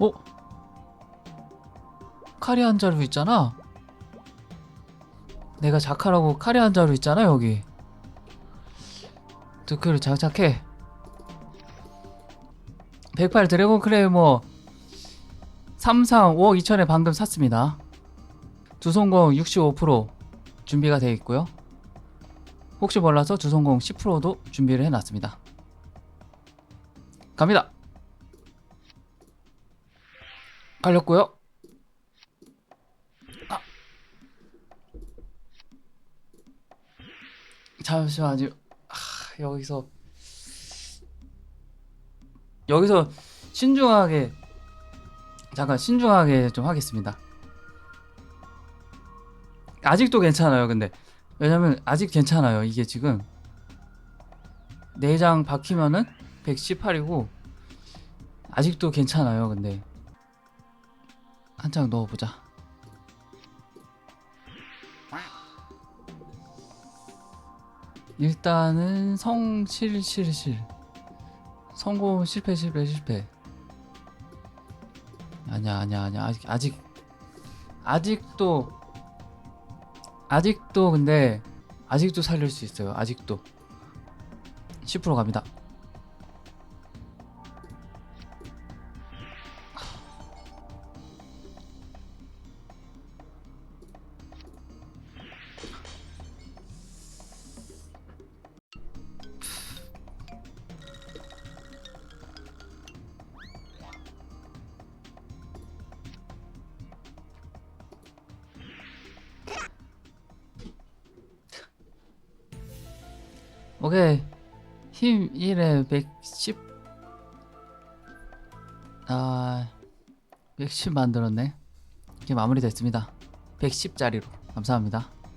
어? 카리 한 자루 있잖아. 내가 자카라고 카리 한 자루 있잖아 여기. 드크를 장착해. 108 드래곤 클레이머 33 5억 2천에 방금 샀습니다. 두성공 65% 준비가 되어 있고요. 혹시 몰라서 두성공 10%도 준비를 해놨습니다. 갑니다. 갈렸고요. 아. 잠시만요. 아, 여기서 여기서 신중하게 잠깐 신중하게 좀 하겠습니다. 아직도 괜찮아요. 근데 왜냐면 아직 괜찮아요. 이게 지금 내장 박히면은 118이고 아직도 괜찮아요. 근데 한 장 넣어보자. 일단은 성실 실실. 성공 실패 실패 실패. 아니야 아니야 아니야. 아직 아직 아직도 아직도 근데 아직도 살릴 수 있어요. 아직도. 10% 갑니다 오케이 힘 1에 110 아... 110 만들었네. 이게 마무리 됐습니다. 110짜리로. 감사합니다